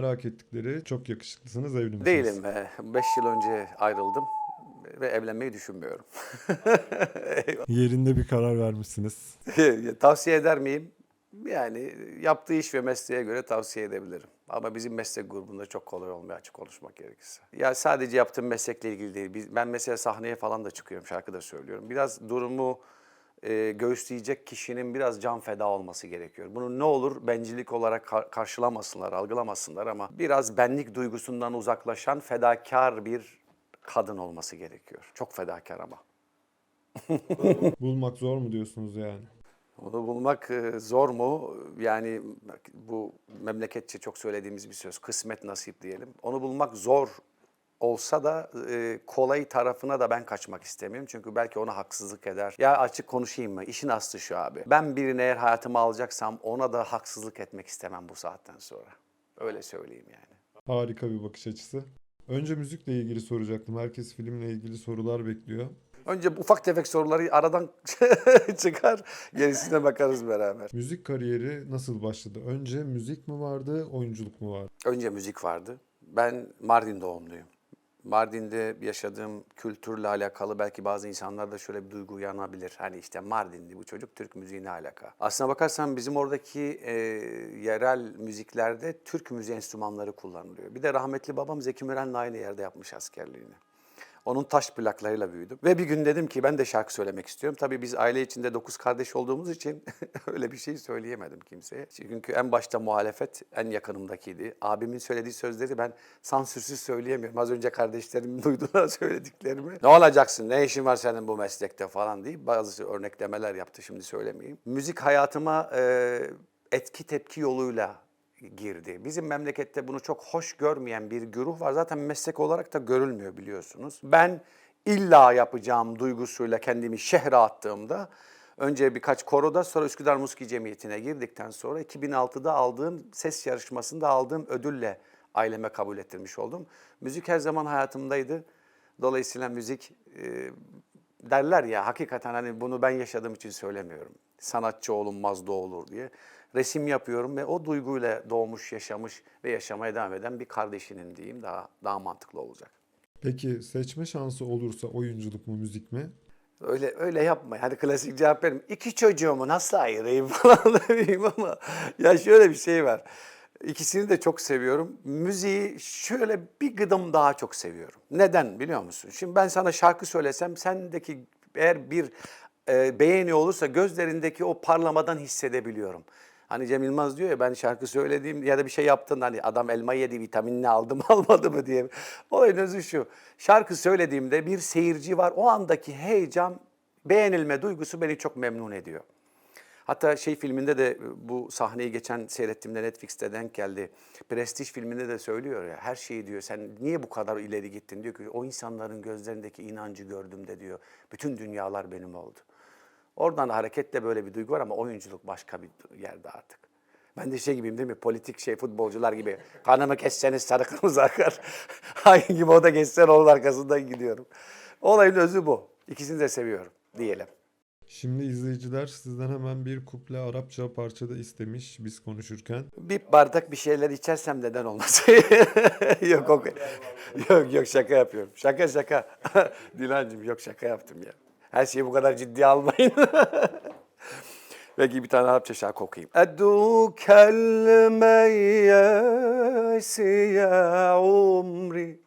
merak ettikleri çok yakışıklısınız evli misiniz? Değilim. 5 yıl önce ayrıldım ve evlenmeyi düşünmüyorum. Yerinde bir karar vermişsiniz. tavsiye eder miyim? Yani yaptığı iş ve mesleğe göre tavsiye edebilirim. Ama bizim meslek grubunda çok kolay olmuyor açık konuşmak gerekirse. Ya sadece yaptığım meslekle ilgili değil. Ben mesela sahneye falan da çıkıyorum, şarkı da söylüyorum. Biraz durumu e, göğüsleyecek kişinin biraz can feda olması gerekiyor. Bunu ne olur bencillik olarak kar- karşılamasınlar, algılamasınlar ama biraz benlik duygusundan uzaklaşan fedakar bir kadın olması gerekiyor. Çok fedakar ama. Bulmak zor mu diyorsunuz yani? Onu bulmak e, zor mu? Yani bu memleketçe çok söylediğimiz bir söz. Kısmet nasip diyelim. Onu bulmak zor olsa da e, kolay tarafına da ben kaçmak istemiyorum. Çünkü belki ona haksızlık eder. Ya açık konuşayım mı? İşin aslı şu abi. Ben birini eğer hayatıma alacaksam ona da haksızlık etmek istemem bu saatten sonra. Öyle söyleyeyim yani. Harika bir bakış açısı. Önce müzikle ilgili soracaktım. Herkes filmle ilgili sorular bekliyor. Önce ufak tefek soruları aradan çıkar. Gerisine bakarız beraber. Müzik kariyeri nasıl başladı? Önce müzik mi vardı, oyunculuk mu vardı? Önce müzik vardı. Ben Mardin doğumluyum. Mardin'de yaşadığım kültürle alakalı belki bazı insanlarda şöyle bir duygu uyanabilir. Hani işte Mardinli bu çocuk Türk müziğine alaka. Aslına bakarsan bizim oradaki e, yerel müziklerde Türk müziği enstrümanları kullanılıyor. Bir de rahmetli babam Zeki Müren'le aynı yerde yapmış askerliğini. Onun taş plaklarıyla büyüdüm. Ve bir gün dedim ki ben de şarkı söylemek istiyorum. Tabii biz aile içinde dokuz kardeş olduğumuz için öyle bir şey söyleyemedim kimseye. Çünkü en başta muhalefet en yakınımdakiydi. Abimin söylediği sözleri ben sansürsüz söyleyemiyorum. Az önce kardeşlerim duydular söylediklerimi. Ne olacaksın, ne işin var senin bu meslekte falan deyip bazı örneklemeler yaptı şimdi söylemeyeyim. Müzik hayatıma e, etki tepki yoluyla girdi. Bizim memlekette bunu çok hoş görmeyen bir güruh var. Zaten meslek olarak da görülmüyor biliyorsunuz. Ben illa yapacağım duygusuyla kendimi şehre attığımda önce birkaç koroda sonra Üsküdar Muski Cemiyeti'ne girdikten sonra 2006'da aldığım ses yarışmasında aldığım ödülle aileme kabul ettirmiş oldum. Müzik her zaman hayatımdaydı. Dolayısıyla müzik e, derler ya hakikaten hani bunu ben yaşadığım için söylemiyorum. Sanatçı olunmaz doğulur diye. Resim yapıyorum ve o duyguyla doğmuş, yaşamış ve yaşamaya devam eden bir kardeşinin diyeyim daha daha mantıklı olacak. Peki seçme şansı olursa oyunculuk mu, müzik mi? Öyle öyle yapma. Hadi klasik cevap verim. İki çocuğumu nasıl ayırayım falan demeyeyim ama ya şöyle bir şey var. İkisini de çok seviyorum. Müziği şöyle bir gıdım daha çok seviyorum. Neden biliyor musun? Şimdi ben sana şarkı söylesem sendeki eğer bir e, beğeni olursa gözlerindeki o parlamadan hissedebiliyorum. Hani Cem Yılmaz diyor ya ben şarkı söylediğim ya da bir şey yaptın hani adam elma yedi vitaminini aldı mı almadı mı diye. Olayın özü şu. Şarkı söylediğimde bir seyirci var. O andaki heyecan, beğenilme duygusu beni çok memnun ediyor. Hatta şey filminde de bu sahneyi geçen seyrettiğimde Netflix'te denk geldi. Prestij filminde de söylüyor ya her şeyi diyor sen niye bu kadar ileri gittin diyor ki o insanların gözlerindeki inancı gördüm de diyor. Bütün dünyalar benim oldu. Oradan hareketle böyle bir duygu var ama oyunculuk başka bir yerde artık. Ben de şey gibiyim değil mi? Politik şey futbolcular gibi. Kanımı kesseniz sarı kırmızı akar. Hangi gibi o da geçsen onun arkasından gidiyorum. Olayın özü bu. İkisini de seviyorum diyelim. Şimdi izleyiciler sizden hemen bir kuple Arapça parçada istemiş biz konuşurken. Bir bardak bir şeyler içersem neden olmaz? yok, yok, yok, yok şaka yapıyorum. Şaka şaka. Dilancığım yok şaka yaptım ya. Her şeyi bu kadar ciddi almayın. Belki bir tane Arapça şarkı okuyayım. Edu kelmeyesi ya umri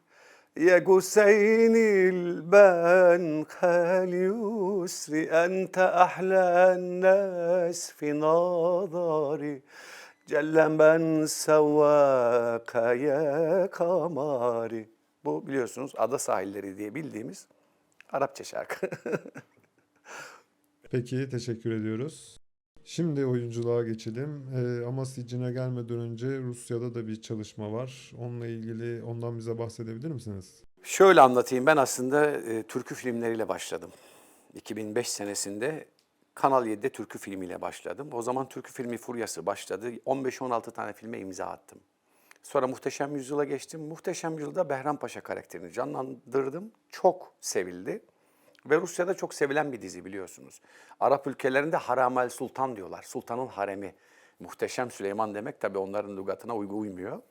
ya Hüseyinil ben hal yusri ente ahlen nas fi nadari cellen ben sevvaka ya kamari. Bu biliyorsunuz ada sahilleri diye bildiğimiz Arapça şarkı. Peki teşekkür ediyoruz. Şimdi oyunculuğa geçelim. Ee, ama sicine gelmeden önce Rusya'da da bir çalışma var. Onunla ilgili ondan bize bahsedebilir misiniz? Şöyle anlatayım ben aslında e, türkü filmleriyle başladım. 2005 senesinde Kanal 7'de türkü filmiyle başladım. O zaman türkü filmi furyası başladı. 15-16 tane filme imza attım. Sonra Muhteşem Yüzyıl'a geçtim. Muhteşem Yüzyıl'da Behram Paşa karakterini canlandırdım. Çok sevildi. Ve Rusya'da çok sevilen bir dizi biliyorsunuz. Arap ülkelerinde Haramel Sultan diyorlar. Sultanın haremi. Muhteşem Süleyman demek tabii onların lügatına uymuyor.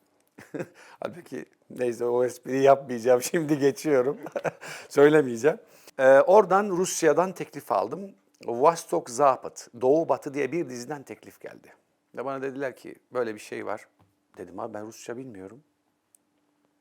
Halbuki neyse o espriyi yapmayacağım. Şimdi geçiyorum. Söylemeyeceğim. Ee, oradan Rusya'dan teklif aldım. Vostok Zapad, Doğu Batı diye bir diziden teklif geldi. Ve bana dediler ki böyle bir şey var. Dedim abi ben Rusça bilmiyorum.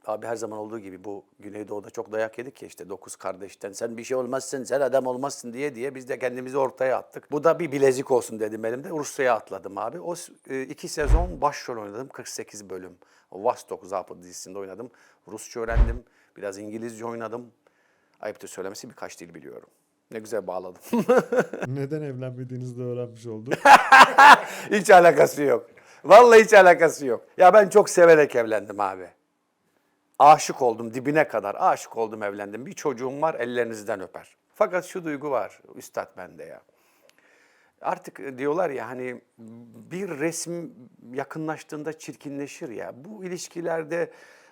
Abi her zaman olduğu gibi bu Güneydoğu'da çok dayak yedik ya işte dokuz kardeşten. Sen bir şey olmazsın, sen adam olmazsın diye diye biz de kendimizi ortaya attık. Bu da bir bilezik olsun dedim elimde. Rusya'ya atladım abi. O e, iki sezon başrol oynadım. 48 bölüm. Vostok Zapad dizisinde oynadım. Rusça öğrendim. Biraz İngilizce oynadım. Ayıptır söylemesi birkaç dil biliyorum. Ne güzel bağladım. Neden evlenmediğinizi de öğrenmiş olduk. hiç alakası yok. Vallahi hiç alakası yok. Ya ben çok severek evlendim abi. Aşık oldum dibine kadar. Aşık oldum evlendim. Bir çocuğum var ellerinizden öper. Fakat şu duygu var üstad bende ya. Artık diyorlar ya hani bir resim yakınlaştığında çirkinleşir ya. Bu ilişkilerde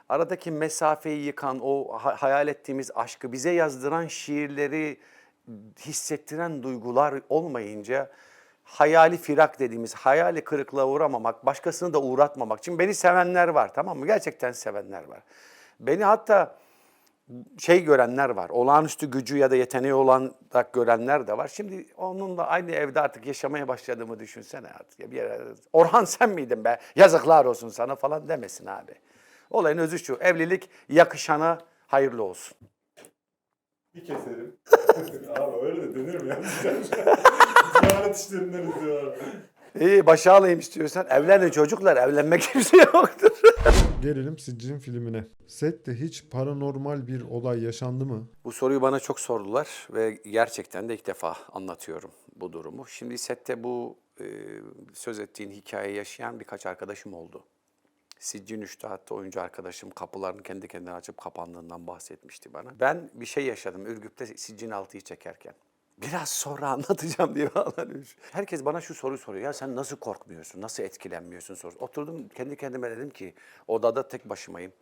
aradaki mesafeyi yıkan, o ha- hayal ettiğimiz aşkı bize yazdıran şiirleri hissettiren duygular olmayınca hayali firak dediğimiz hayali kırıklığa uğramamak, başkasını da uğratmamak. Şimdi beni sevenler var tamam mı? Gerçekten sevenler var. Beni hatta şey görenler var. Olağanüstü gücü ya da yeteneği olan da görenler de var. Şimdi onunla aynı evde artık yaşamaya başladığımı düşünsene artık. Ya bir yere, Orhan sen miydin be? Yazıklar olsun sana falan demesin abi. Olayın özü şu. Evlilik yakışana hayırlı olsun. Bir keserim. Abi öyle de denir mi ya? Ziyaret işlerinden izliyorlar. İyi başa alayım istiyorsan. Evlenin çocuklar. Evlenmek kimse yoktur. Gelelim Siccin filmine. Sette hiç paranormal bir olay yaşandı mı? Bu soruyu bana çok sordular ve gerçekten de ilk defa anlatıyorum bu durumu. Şimdi sette bu e, söz ettiğin hikayeyi yaşayan birkaç arkadaşım oldu. Siccin Üç'te hatta oyuncu arkadaşım kapılarını kendi kendine açıp kapandığından bahsetmişti bana. Ben bir şey yaşadım Ürgüp'te Siccin 6'yı çekerken. Biraz sonra anlatacağım diye bağlanmış. Herkes bana şu soruyu soruyor. Ya sen nasıl korkmuyorsun, nasıl etkilenmiyorsun sorusu. Oturdum kendi kendime dedim ki odada tek başımayım.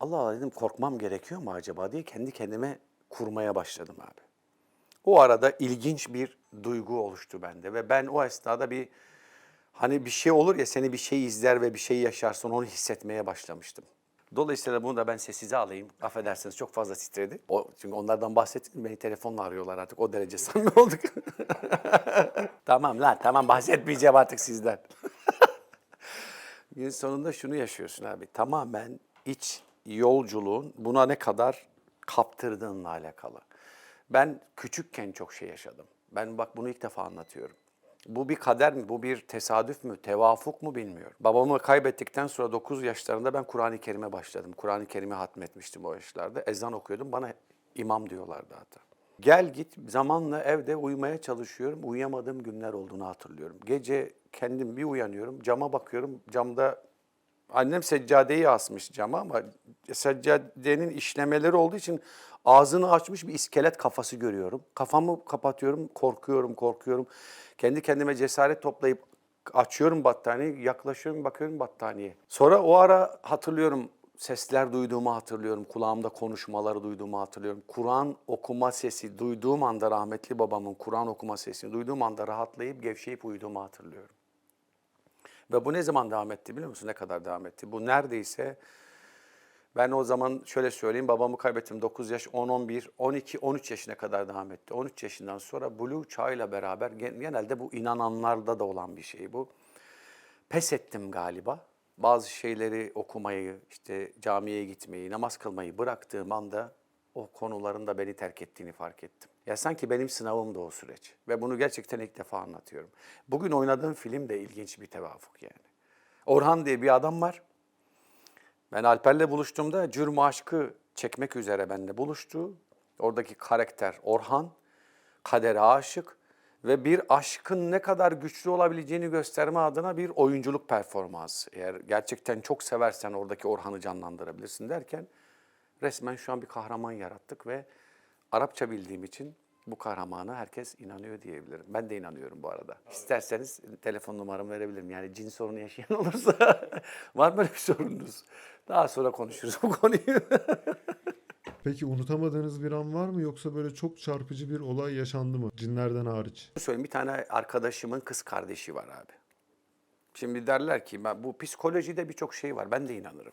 Allah Allah dedim korkmam gerekiyor mu acaba diye kendi kendime kurmaya başladım abi. O arada ilginç bir duygu oluştu bende ve ben o esnada bir hani bir şey olur ya seni bir şey izler ve bir şey yaşarsın onu hissetmeye başlamıştım. Dolayısıyla bunu da ben sessize alayım. Affedersiniz çok fazla titredi. O, çünkü onlardan bahsettim. Beni telefonla arıyorlar artık. O derece samimi olduk. tamam lan tamam bahsetmeyeceğim artık sizden. Gün sonunda şunu yaşıyorsun abi. Tamamen iç yolculuğun buna ne kadar kaptırdığınla alakalı. Ben küçükken çok şey yaşadım. Ben bak bunu ilk defa anlatıyorum. Bu bir kader mi, bu bir tesadüf mü, tevafuk mu bilmiyorum. Babamı kaybettikten sonra 9 yaşlarında ben Kur'an-ı Kerim'e başladım. Kur'an-ı Kerim'i hatmetmiştim o yaşlarda. Ezan okuyordum, bana imam diyorlardı hatta. Gel git zamanla evde uyumaya çalışıyorum. Uyuyamadığım günler olduğunu hatırlıyorum. Gece kendim bir uyanıyorum, cama bakıyorum. Camda Annem seccadeyi asmış cama ama seccadenin işlemeleri olduğu için ağzını açmış bir iskelet kafası görüyorum. Kafamı kapatıyorum, korkuyorum, korkuyorum. Kendi kendime cesaret toplayıp açıyorum battaniyeyi, yaklaşıyorum, bakıyorum battaniyeye. Sonra o ara hatırlıyorum, sesler duyduğumu hatırlıyorum, kulağımda konuşmaları duyduğumu hatırlıyorum. Kur'an okuma sesi duyduğum anda rahmetli babamın Kur'an okuma sesini duyduğum anda rahatlayıp gevşeyip uyuduğumu hatırlıyorum. Ve bu ne zaman devam etti biliyor musun? Ne kadar devam etti? Bu neredeyse ben o zaman şöyle söyleyeyim babamı kaybettim 9 yaş 10 11 12 13 yaşına kadar devam etti. 13 yaşından sonra Blue çağıyla beraber gen- genelde bu inananlarda da olan bir şey bu. Pes ettim galiba. Bazı şeyleri okumayı, işte camiye gitmeyi, namaz kılmayı bıraktığım anda o konuların da beni terk ettiğini fark ettim. Ya sanki benim sınavım da o süreç. Ve bunu gerçekten ilk defa anlatıyorum. Bugün oynadığım film de ilginç bir tevafuk yani. Orhan diye bir adam var. Ben Alper'le buluştuğumda Cürm Aşkı çekmek üzere benimle buluştu. Oradaki karakter Orhan, kadere aşık ve bir aşkın ne kadar güçlü olabileceğini gösterme adına bir oyunculuk performansı. Eğer gerçekten çok seversen oradaki Orhan'ı canlandırabilirsin derken resmen şu an bir kahraman yarattık ve Arapça bildiğim için bu kahramana herkes inanıyor diyebilirim. Ben de inanıyorum bu arada. İsterseniz telefon numaramı verebilirim. Yani cin sorunu yaşayan olursa var mı öyle bir sorunuz? Daha sonra konuşuruz bu konuyu. Peki unutamadığınız bir an var mı yoksa böyle çok çarpıcı bir olay yaşandı mı? Cinlerden hariç. Söyleyeyim bir tane arkadaşımın kız kardeşi var abi. Şimdi derler ki ben, bu psikolojide birçok şey var. Ben de inanırım.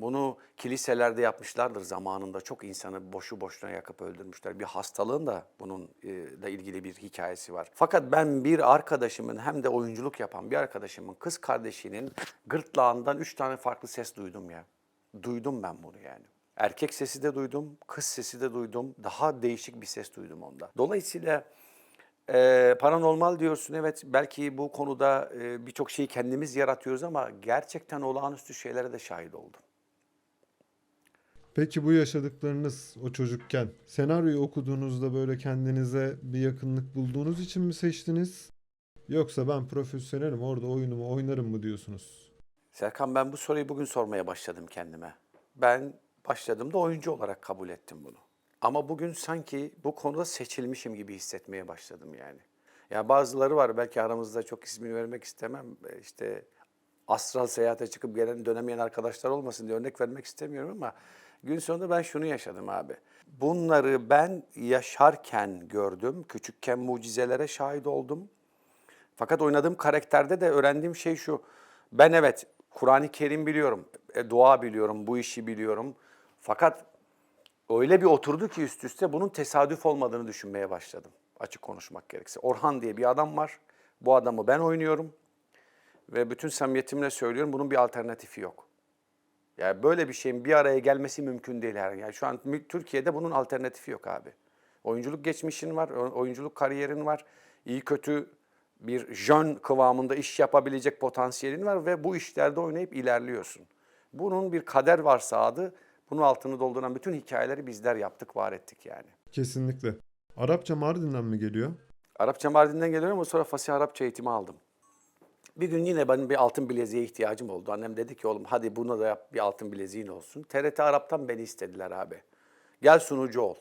Bunu kiliselerde yapmışlardır zamanında. Çok insanı boşu boşuna yakıp öldürmüşler. Bir hastalığın da bunun e, da ilgili bir hikayesi var. Fakat ben bir arkadaşımın hem de oyunculuk yapan bir arkadaşımın kız kardeşinin gırtlağından üç tane farklı ses duydum ya. Duydum ben bunu yani. Erkek sesi de duydum, kız sesi de duydum. Daha değişik bir ses duydum onda. Dolayısıyla ee, paranormal diyorsun evet belki bu konuda e, birçok şeyi kendimiz yaratıyoruz ama gerçekten olağanüstü şeylere de şahit oldum. Peki bu yaşadıklarınız o çocukken senaryoyu okuduğunuzda böyle kendinize bir yakınlık bulduğunuz için mi seçtiniz? Yoksa ben profesyonelim orada oyunumu oynarım mı diyorsunuz? Serkan ben bu soruyu bugün sormaya başladım kendime. Ben başladığımda oyuncu olarak kabul ettim bunu. Ama bugün sanki bu konuda seçilmişim gibi hissetmeye başladım yani. Ya bazıları var belki aramızda çok ismini vermek istemem. E, İşte astral seyahate çıkıp gelen dönemeyen arkadaşlar olmasın diye örnek vermek istemiyorum ama gün sonunda ben şunu yaşadım abi. Bunları ben yaşarken gördüm. Küçükken mucizelere şahit oldum. Fakat oynadığım karakterde de öğrendiğim şey şu. Ben evet Kur'an-ı Kerim biliyorum, e, dua biliyorum, bu işi biliyorum. Fakat öyle bir oturdu ki üst üste bunun tesadüf olmadığını düşünmeye başladım. Açık konuşmak gerekirse. Orhan diye bir adam var. Bu adamı ben oynuyorum. Ve bütün samimiyetimle söylüyorum bunun bir alternatifi yok. Yani böyle bir şeyin bir araya gelmesi mümkün değil her. Yani şu an Türkiye'de bunun alternatifi yok abi. Oyunculuk geçmişin var, oyunculuk kariyerin var. iyi kötü bir jön kıvamında iş yapabilecek potansiyelin var ve bu işlerde oynayıp ilerliyorsun. Bunun bir kader varsa adı, bunun altını dolduran bütün hikayeleri bizler yaptık, var ettik yani. Kesinlikle. Arapça Mardin'den mi geliyor? Arapça Mardin'den geliyorum ama sonra Fasih Arapça eğitimi aldım. Bir gün yine benim bir altın bileziğe ihtiyacım oldu. Annem dedi ki oğlum hadi buna da yap bir altın bileziğin olsun. TRT Arap'tan beni istediler abi. Gel sunucu ol.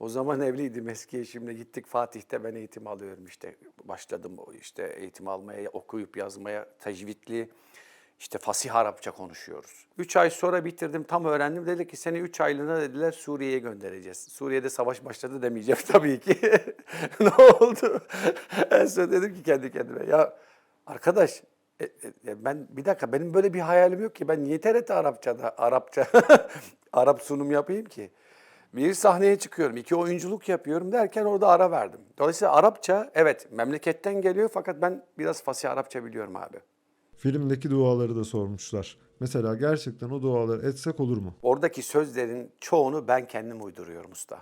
O zaman evliydim eski eşimle gittik Fatih'te ben eğitim alıyorum işte. Başladım işte eğitim almaya, okuyup yazmaya, tecvidli. işte fasih Arapça konuşuyoruz. Üç ay sonra bitirdim, tam öğrendim. Dedi ki seni üç aylığına dediler Suriye'ye göndereceğiz. Suriye'de savaş başladı demeyeceğim tabii ki. ne oldu? en son dedim ki kendi kendime ya arkadaş e, e, ben bir dakika benim böyle bir hayalim yok ki. Ben niye TRT Arapçada Arapça Arap sunum yapayım ki? Bir sahneye çıkıyorum, iki oyunculuk yapıyorum derken orada ara verdim. Dolayısıyla Arapça evet memleketten geliyor fakat ben biraz fasih Arapça biliyorum abi. Filmdeki duaları da sormuşlar. Mesela gerçekten o duaları etsek olur mu? Oradaki sözlerin çoğunu ben kendim uyduruyorum usta.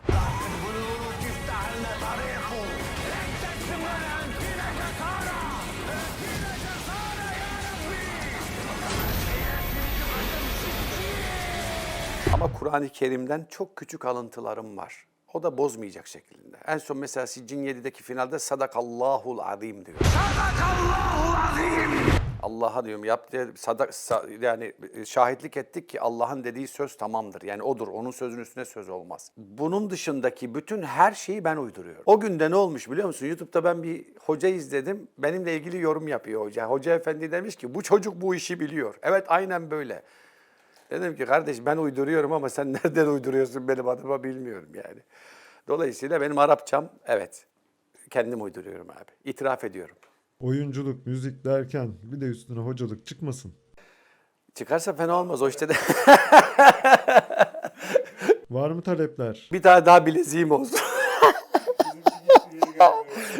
Ama Kur'an-ı Kerim'den çok küçük alıntılarım var. O da bozmayacak şekilde. En son mesela Siccin 7'deki finalde Sadakallahul Azim diyor. Allah'a diyorum yaptığı sadak sa- yani şahitlik ettik ki Allah'ın dediği söz tamamdır. Yani odur. Onun sözün üstüne söz olmaz. Bunun dışındaki bütün her şeyi ben uyduruyorum. O günde ne olmuş biliyor musun? YouTube'da ben bir hoca izledim. Benimle ilgili yorum yapıyor hoca. Hoca efendi demiş ki bu çocuk bu işi biliyor. Evet aynen böyle. Dedim ki kardeş ben uyduruyorum ama sen nereden uyduruyorsun benim adıma bilmiyorum yani. Dolayısıyla benim Arapçam evet kendim uyduruyorum abi. İtiraf ediyorum. Oyunculuk, müzik derken bir de üstüne hocalık çıkmasın. Çıkarsa fena olmaz o işte de. Var mı talepler? bir tane daha bileziğim olsun.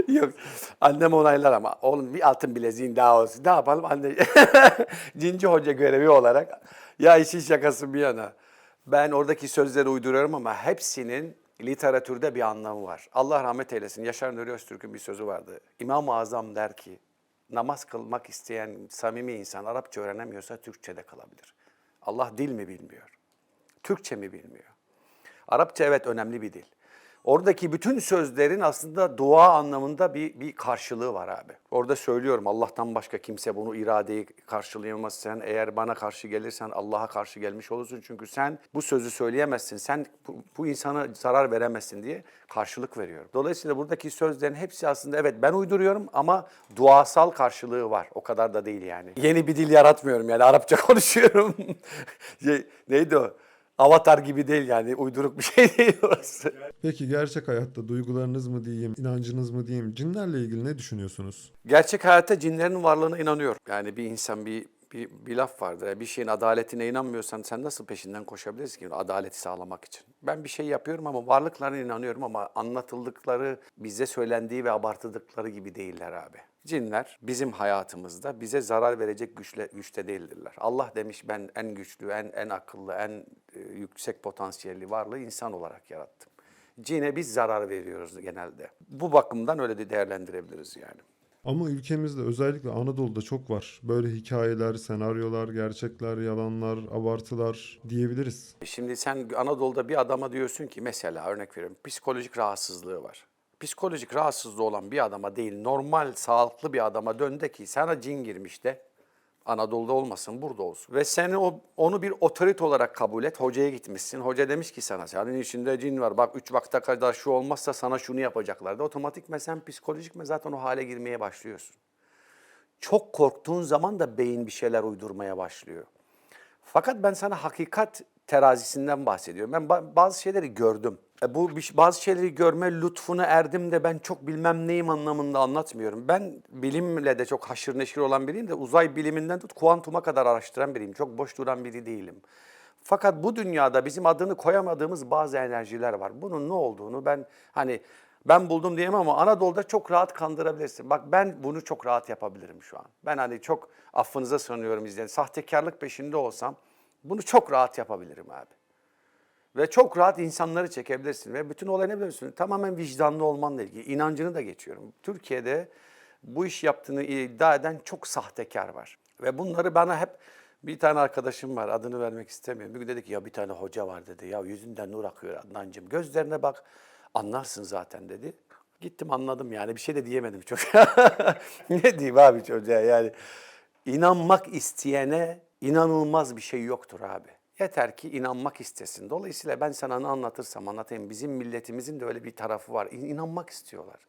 Yok. Annem onaylar ama oğlum bir altın bileziğin daha olsun. Ne yapalım anne? Cinci hoca görevi olarak. Ya işin şakası bir yana. Ben oradaki sözleri uyduruyorum ama hepsinin literatürde bir anlamı var. Allah rahmet eylesin. Yaşar Nuri Öztürk'ün bir sözü vardı. İmam-ı Azam der ki, namaz kılmak isteyen samimi insan Arapça öğrenemiyorsa Türkçe de kalabilir. Allah dil mi bilmiyor? Türkçe mi bilmiyor? Arapça evet önemli bir dil. Oradaki bütün sözlerin aslında dua anlamında bir, bir karşılığı var abi. Orada söylüyorum Allah'tan başka kimse bunu iradeyi karşılayamaz. Sen eğer bana karşı gelirsen Allah'a karşı gelmiş olursun. Çünkü sen bu sözü söyleyemezsin. Sen bu, bu insana zarar veremezsin diye karşılık veriyorum. Dolayısıyla buradaki sözlerin hepsi aslında evet ben uyduruyorum ama duasal karşılığı var. O kadar da değil yani. Yeni bir dil yaratmıyorum yani Arapça konuşuyorum. Şey, Neydi o? Avatar gibi değil yani uyduruk bir şey değil orası. Peki gerçek hayatta duygularınız mı diyeyim, inancınız mı diyeyim, cinlerle ilgili ne düşünüyorsunuz? Gerçek hayatta cinlerin varlığına inanıyorum. Yani bir insan bir bir, bir laf vardır. Bir şeyin adaletine inanmıyorsan sen nasıl peşinden koşabilirsin ki adaleti sağlamak için? Ben bir şey yapıyorum ama varlıklarına inanıyorum ama anlatıldıkları, bize söylendiği ve abartıldıkları gibi değiller abi. Cinler bizim hayatımızda bize zarar verecek güçle, güçte değildirler. Allah demiş ben en güçlü, en en akıllı, en e, yüksek potansiyelli varlığı insan olarak yarattım. Cine biz zarar veriyoruz genelde. Bu bakımdan öyle de değerlendirebiliriz yani. Ama ülkemizde özellikle Anadolu'da çok var. Böyle hikayeler, senaryolar, gerçekler, yalanlar, abartılar diyebiliriz. Şimdi sen Anadolu'da bir adama diyorsun ki mesela örnek veriyorum psikolojik rahatsızlığı var. Psikolojik rahatsızlığı olan bir adama değil normal sağlıklı bir adama dön de ki sana cin girmiş de Anadolu'da olmasın burada olsun. Ve sen o, onu bir otorite olarak kabul et. Hocaya gitmişsin. Hoca demiş ki sana senin içinde cin var. Bak üç vakte kadar şu olmazsa sana şunu yapacaklar. da Otomatikmen sen psikolojik mi zaten o hale girmeye başlıyorsun. Çok korktuğun zaman da beyin bir şeyler uydurmaya başlıyor. Fakat ben sana hakikat terazisinden bahsediyorum. Ben ba- bazı şeyleri gördüm. E bu bazı şeyleri görme lütfuna erdim de ben çok bilmem neyim anlamında anlatmıyorum. Ben bilimle de çok haşır neşir olan biriyim de uzay biliminden tut kuantuma kadar araştıran biriyim. Çok boş duran biri değilim. Fakat bu dünyada bizim adını koyamadığımız bazı enerjiler var. Bunun ne olduğunu ben hani ben buldum diyemem ama Anadolu'da çok rahat kandırabilirsin. Bak ben bunu çok rahat yapabilirim şu an. Ben hani çok affınıza sığınıyorum izleyen. Sahtekarlık peşinde olsam bunu çok rahat yapabilirim abi. Ve çok rahat insanları çekebilirsin. Ve bütün olay ne biliyorsun? Tamamen vicdanlı olmanla ilgili. İnancını da geçiyorum. Türkiye'de bu iş yaptığını iddia eden çok sahtekar var. Ve bunları bana hep bir tane arkadaşım var adını vermek istemiyorum. Bir gün dedi ki ya bir tane hoca var dedi. Ya yüzünden nur akıyor Adnancığım. Gözlerine bak anlarsın zaten dedi. Gittim anladım yani bir şey de diyemedim çocuğa. ne diyeyim abi çocuğa yani. İnanmak isteyene inanılmaz bir şey yoktur abi. Yeter ki inanmak istesin. Dolayısıyla ben sana ne anlatırsam anlatayım. Bizim milletimizin de öyle bir tarafı var. İn- İnanmak istiyorlar.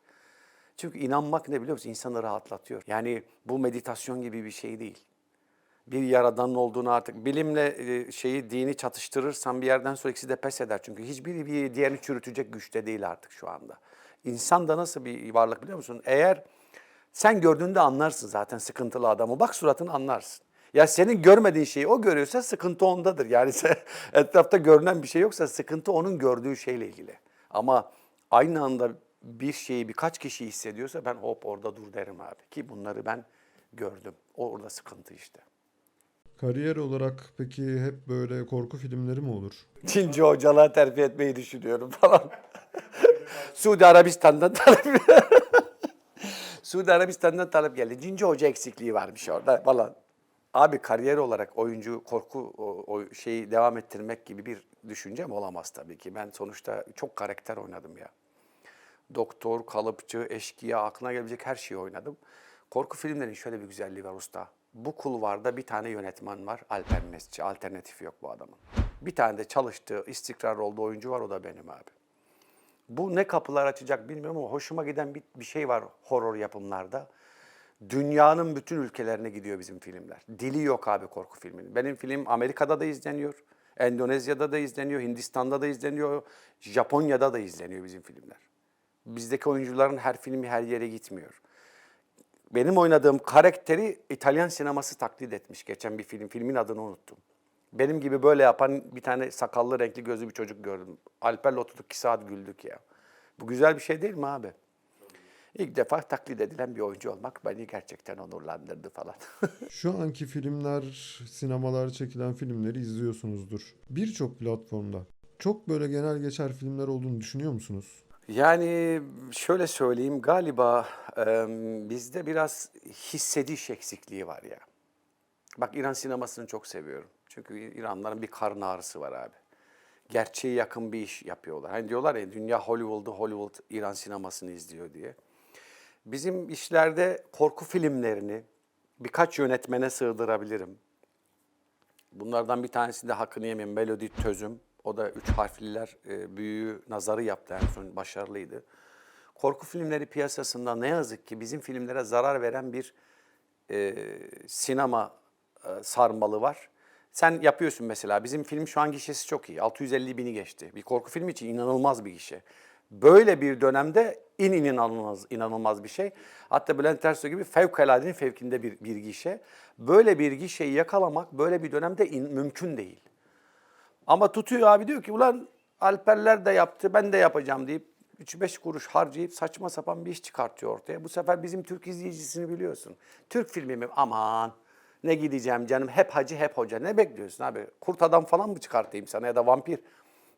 Çünkü inanmak ne biliyor musun? İnsanı rahatlatıyor. Yani bu meditasyon gibi bir şey değil. Bir yaradanın olduğunu artık bilimle e, şeyi dini çatıştırırsan bir yerden sonra ikisi de pes eder. Çünkü hiçbiri bir diğerini çürütecek güçte değil artık şu anda. İnsan da nasıl bir varlık biliyor musun? Eğer sen gördüğünde anlarsın zaten sıkıntılı adamı. Bak suratını anlarsın. Ya senin görmediğin şeyi o görüyorsa sıkıntı ondadır. Yani etrafta görünen bir şey yoksa sıkıntı onun gördüğü şeyle ilgili. Ama aynı anda bir şeyi birkaç kişi hissediyorsa ben hop orada dur derim abi. Ki bunları ben gördüm. Orada sıkıntı işte. Kariyer olarak peki hep böyle korku filmleri mi olur? Çinci hocalığa terfi etmeyi düşünüyorum falan. Suudi Arabistan'dan talep Suudi Arabistan'dan talep geldi. Cinci hoca eksikliği varmış orada falan. Abi kariyer olarak oyuncu korku o, o şeyi devam ettirmek gibi bir düşüncem olamaz tabii ki. Ben sonuçta çok karakter oynadım ya. Doktor, kalıpçı, eşkıya, aklına gelebilecek her şeyi oynadım. Korku filmlerinin şöyle bir güzelliği var usta. Bu kulvarda bir tane yönetmen var, Alper Mesci. Alternatifi yok bu adamın. Bir tane de çalıştığı, istikrar olduğu oyuncu var, o da benim abi. Bu ne kapılar açacak bilmiyorum ama hoşuma giden bir, bir şey var horror yapımlarda. Dünyanın bütün ülkelerine gidiyor bizim filmler. Dili yok abi korku filminin. Benim film Amerika'da da izleniyor, Endonezya'da da izleniyor, Hindistan'da da izleniyor, Japonya'da da izleniyor bizim filmler. Bizdeki oyuncuların her filmi her yere gitmiyor. Benim oynadığım karakteri İtalyan sineması taklit etmiş geçen bir film. Filmin adını unuttum. Benim gibi böyle yapan bir tane sakallı renkli gözlü bir çocuk gördüm. Alper'le oturduk iki saat güldük ya. Bu güzel bir şey değil mi abi? İlk defa taklit edilen bir oyuncu olmak beni gerçekten onurlandırdı falan. Şu anki filmler, sinemalar çekilen filmleri izliyorsunuzdur. Birçok platformda. Çok böyle genel geçer filmler olduğunu düşünüyor musunuz? Yani şöyle söyleyeyim galiba e, bizde biraz hissediş eksikliği var ya. Bak İran sinemasını çok seviyorum. Çünkü İranların bir karın ağrısı var abi. Gerçeğe yakın bir iş yapıyorlar. Hani diyorlar ya dünya Hollywood'u Hollywood İran sinemasını izliyor diye. Bizim işlerde korku filmlerini birkaç yönetmene sığdırabilirim. Bunlardan bir tanesi de hakkını yemeyeyim Melody Tözüm. O da üç harfliler e, büyüğü nazarı yaptı en son başarılıydı. Korku filmleri piyasasında ne yazık ki bizim filmlere zarar veren bir e, sinema e, sarmalı var. Sen yapıyorsun mesela. Bizim film şu an gişesi çok iyi. 650 bini geçti. Bir korku filmi için inanılmaz bir gişe. Böyle bir dönemde in inanılmaz inanılmaz bir şey. Hatta Bülent Ersoy gibi fevkaladenin fevkinde bir, bir gişe. Böyle bir gişeyi yakalamak böyle bir dönemde in- mümkün değil. Ama tutuyor abi diyor ki ulan Alperler de yaptı ben de yapacağım deyip 3-5 kuruş harcayıp saçma sapan bir iş çıkartıyor ortaya. Bu sefer bizim Türk izleyicisini biliyorsun. Türk filmi mi? Aman ne gideceğim canım hep hacı hep hoca. Ne bekliyorsun abi? Kurt adam falan mı çıkartayım sana ya da vampir?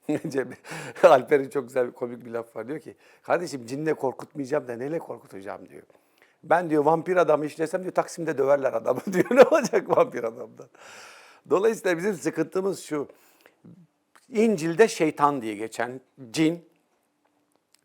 Alper'in çok güzel bir komik bir laf var. Diyor ki kardeşim cinle korkutmayacağım da neyle korkutacağım diyor. Ben diyor vampir adamı işlesem diyor Taksim'de döverler adamı diyor. Ne olacak vampir adamdan? Dolayısıyla bizim sıkıntımız şu. İncil'de şeytan diye geçen cin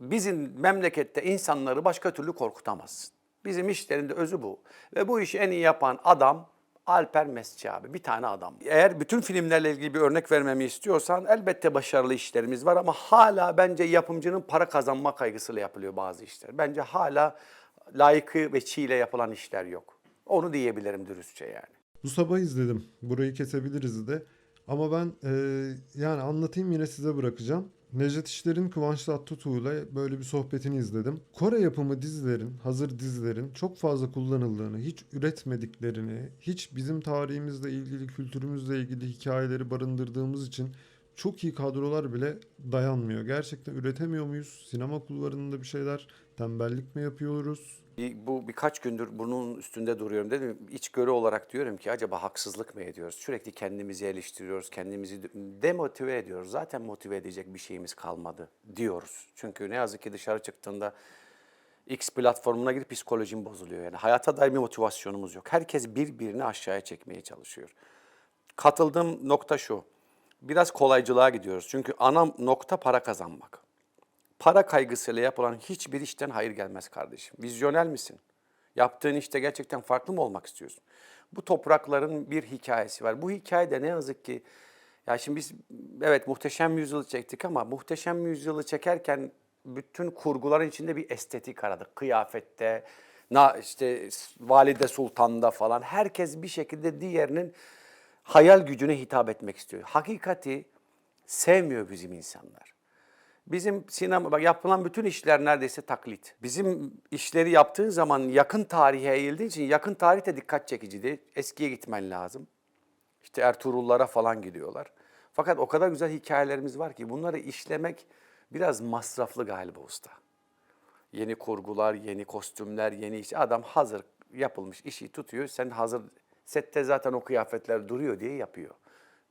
bizim memlekette insanları başka türlü korkutamazsın. Bizim işlerinde özü bu. Ve bu işi en iyi yapan adam Alper Mesci abi. Bir tane adam. Eğer bütün filmlerle ilgili bir örnek vermemi istiyorsan elbette başarılı işlerimiz var ama hala bence yapımcının para kazanma kaygısıyla yapılıyor bazı işler. Bence hala layıkı ve çiğle yapılan işler yok. Onu diyebilirim dürüstçe yani. Bu sabah izledim. Burayı kesebiliriz de. Ama ben e, yani anlatayım yine size bırakacağım. Necdet İşler'in Kıvanç Tatlıtuğ'la böyle bir sohbetini izledim. Kore yapımı dizilerin, hazır dizilerin çok fazla kullanıldığını, hiç üretmediklerini, hiç bizim tarihimizle ilgili, kültürümüzle ilgili hikayeleri barındırdığımız için çok iyi kadrolar bile dayanmıyor. Gerçekten üretemiyor muyuz? Sinema kulvarında bir şeyler tembellik mi yapıyoruz? Bu birkaç gündür bunun üstünde duruyorum dedim. İçgörü olarak diyorum ki acaba haksızlık mı ediyoruz? Sürekli kendimizi eleştiriyoruz, kendimizi demotive ediyoruz. Zaten motive edecek bir şeyimiz kalmadı diyoruz. Çünkü ne yazık ki dışarı çıktığında X platformuna girip psikolojim bozuluyor. Yani hayata dair bir motivasyonumuz yok. Herkes birbirini aşağıya çekmeye çalışıyor. Katıldığım nokta şu. Biraz kolaycılığa gidiyoruz. Çünkü ana nokta para kazanmak. Para kaygısıyla yapılan hiçbir işten hayır gelmez kardeşim. Vizyonel misin? Yaptığın işte gerçekten farklı mı olmak istiyorsun? Bu toprakların bir hikayesi var. Bu hikayede ne yazık ki ya şimdi biz evet muhteşem yüzyılı çektik ama muhteşem yüzyılı çekerken bütün kurguların içinde bir estetik aradık. Kıyafette, na işte Valide Sultan'da falan herkes bir şekilde diğerinin hayal gücüne hitap etmek istiyor. Hakikati sevmiyor bizim insanlar. Bizim sinema bak yapılan bütün işler neredeyse taklit. Bizim işleri yaptığın zaman yakın tarihe eğildiği için yakın tarihte dikkat çekiciydi. Eskiye gitmen lazım. İşte Ertuğrullara falan gidiyorlar. Fakat o kadar güzel hikayelerimiz var ki bunları işlemek biraz masraflı galiba usta. Yeni kurgular, yeni kostümler, yeni iş. Adam hazır yapılmış işi tutuyor. Sen hazır sette zaten o kıyafetler duruyor diye yapıyor.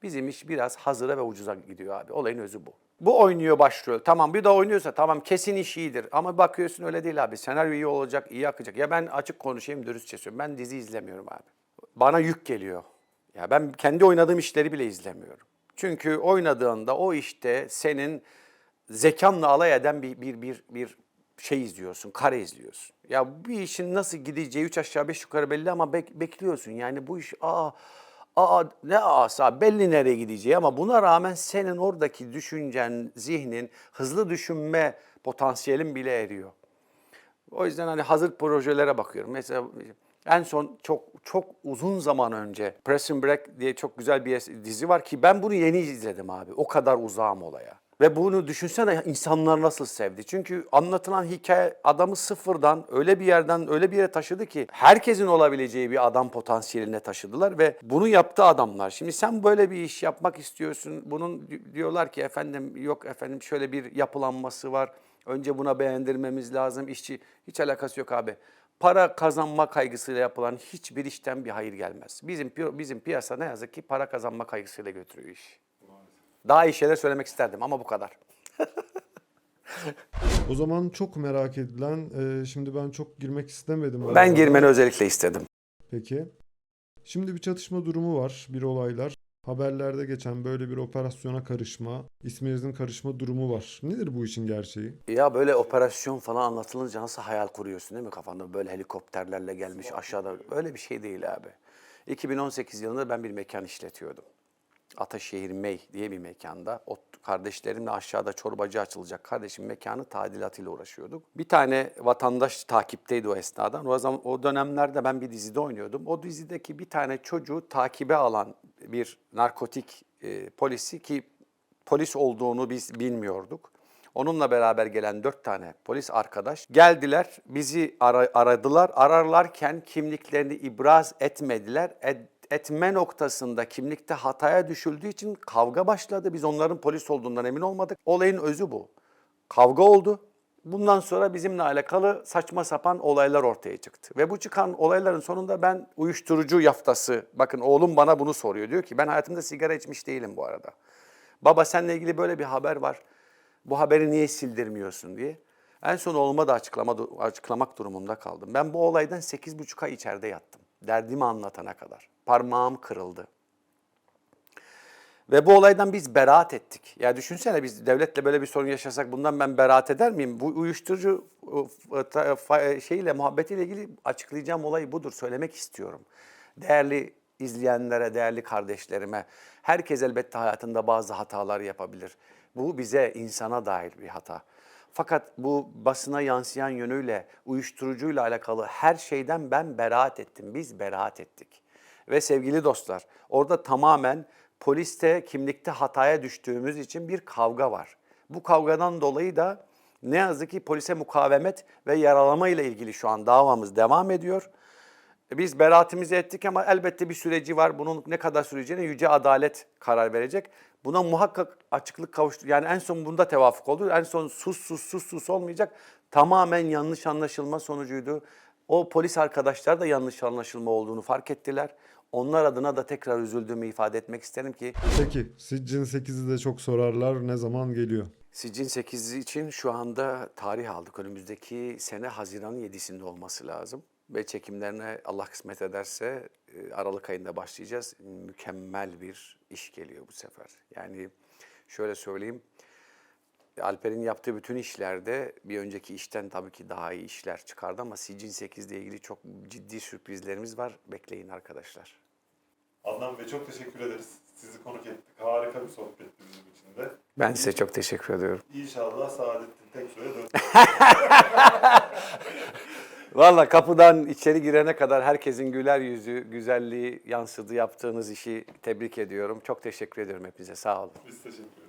Bizim iş biraz hazıra ve ucuza gidiyor abi. Olayın özü bu. Bu oynuyor başrol. Tamam bir de oynuyorsa tamam kesin iş iyidir. Ama bakıyorsun öyle değil abi. Senaryo iyi olacak, iyi akacak. Ya ben açık konuşayım, dürüstçe söylüyorum. Ben dizi izlemiyorum abi. Bana yük geliyor. Ya ben kendi oynadığım işleri bile izlemiyorum. Çünkü oynadığında o işte senin zekanla alay eden bir bir bir bir şey izliyorsun, kare izliyorsun. Ya bir işin nasıl gideceği üç aşağı beş yukarı belli ama bek- bekliyorsun. Yani bu iş aa aa ne asa belli nereye gideceği ama buna rağmen senin oradaki düşüncen, zihnin, hızlı düşünme potansiyelin bile eriyor. O yüzden hani hazır projelere bakıyorum. Mesela en son çok çok uzun zaman önce Prison Break diye çok güzel bir dizi var ki ben bunu yeni izledim abi. O kadar uzağım olaya. Ve bunu düşünsene insanlar nasıl sevdi. Çünkü anlatılan hikaye adamı sıfırdan öyle bir yerden öyle bir yere taşıdı ki herkesin olabileceği bir adam potansiyeline taşıdılar ve bunu yaptı adamlar. Şimdi sen böyle bir iş yapmak istiyorsun. Bunun di- diyorlar ki efendim yok efendim şöyle bir yapılanması var. Önce buna beğendirmemiz lazım. İşçi hiç alakası yok abi. Para kazanma kaygısıyla yapılan hiçbir işten bir hayır gelmez. Bizim bizim piyasa ne yazık ki para kazanma kaygısıyla götürüyor iş. Daha iyi şeyler söylemek isterdim ama bu kadar. O zaman çok merak edilen, e, şimdi ben çok girmek istemedim. Ben aralara. girmeni özellikle istedim. Peki. Şimdi bir çatışma durumu var, bir olaylar. Haberlerde geçen böyle bir operasyona karışma, isminizin karışma durumu var. Nedir bu işin gerçeği? Ya böyle operasyon falan anlatılınca nasıl hayal kuruyorsun değil mi kafanda? Böyle helikopterlerle gelmiş aşağıda. Öyle bir şey değil abi. 2018 yılında ben bir mekan işletiyordum. Ataşehir Mey diye bir mekanda. O kardeşlerimle aşağıda çorbacı açılacak kardeşim mekanı tadilatıyla uğraşıyorduk. Bir tane vatandaş takipteydi o esnada. O zaman o dönemlerde ben bir dizide oynuyordum. O dizideki bir tane çocuğu takibe alan bir narkotik e, polisi ki polis olduğunu biz bilmiyorduk. Onunla beraber gelen dört tane polis arkadaş geldiler, bizi ara- aradılar. Ararlarken kimliklerini ibraz etmediler. Et- etme noktasında kimlikte hataya düşüldüğü için kavga başladı. Biz onların polis olduğundan emin olmadık. Olayın özü bu. Kavga oldu. Bundan sonra bizimle alakalı saçma sapan olaylar ortaya çıktı. Ve bu çıkan olayların sonunda ben uyuşturucu yaftası, bakın oğlum bana bunu soruyor. Diyor ki ben hayatımda sigara içmiş değilim bu arada. Baba seninle ilgili böyle bir haber var. Bu haberi niye sildirmiyorsun diye. En son oğluma da açıklama, açıklamak durumunda kaldım. Ben bu olaydan 8,5 ay içeride yattım. Derdimi anlatana kadar. Parmağım kırıldı. Ve bu olaydan biz beraat ettik. Ya düşünsene biz devletle böyle bir sorun yaşasak bundan ben beraat eder miyim? Bu uyuşturucu e, ta- fa- şeyle muhabbetiyle ilgili açıklayacağım olay budur. Söylemek istiyorum. Değerli izleyenlere, değerli kardeşlerime herkes elbette hayatında bazı hatalar yapabilir. Bu bize insana dair bir hata. Fakat bu basına yansıyan yönüyle uyuşturucuyla alakalı her şeyden ben beraat ettim. Biz beraat ettik. Ve sevgili dostlar, orada tamamen poliste, kimlikte hataya düştüğümüz için bir kavga var. Bu kavgadan dolayı da ne yazık ki polise mukavemet ve yaralama ile ilgili şu an davamız devam ediyor. Biz beraatimizi ettik ama elbette bir süreci var. Bunun ne kadar süreceğine yüce adalet karar verecek. Buna muhakkak açıklık kavuştu. Yani en son bunda tevafuk oldu. En son sus sus sus sus olmayacak. Tamamen yanlış anlaşılma sonucuydu. O polis arkadaşlar da yanlış anlaşılma olduğunu fark ettiler. Onlar adına da tekrar üzüldüğümü ifade etmek isterim ki Peki Siccin 8'i de çok sorarlar. Ne zaman geliyor? Sicin 8 için şu anda tarih aldık. Önümüzdeki sene Haziran 7'sinde olması lazım. Ve çekimlerine Allah kısmet ederse e, Aralık ayında başlayacağız. Mükemmel bir iş geliyor bu sefer. Yani şöyle söyleyeyim. Alper'in yaptığı bütün işlerde bir önceki işten tabii ki daha iyi işler çıkardı ama Sicin 8 ile ilgili çok ciddi sürprizlerimiz var. Bekleyin arkadaşlar. Adnan Bey çok teşekkür ederiz. Sizi konuk ettik. Harika bir sohbetti bizim için de. Ben size çok teşekkür ediyorum. İnşallah Saadettin Teksoy'a dön. Valla kapıdan içeri girene kadar herkesin güler yüzü, güzelliği yansıdı yaptığınız işi tebrik ediyorum. Çok teşekkür ediyorum hepinize. Sağ olun. Biz teşekkür ederiz.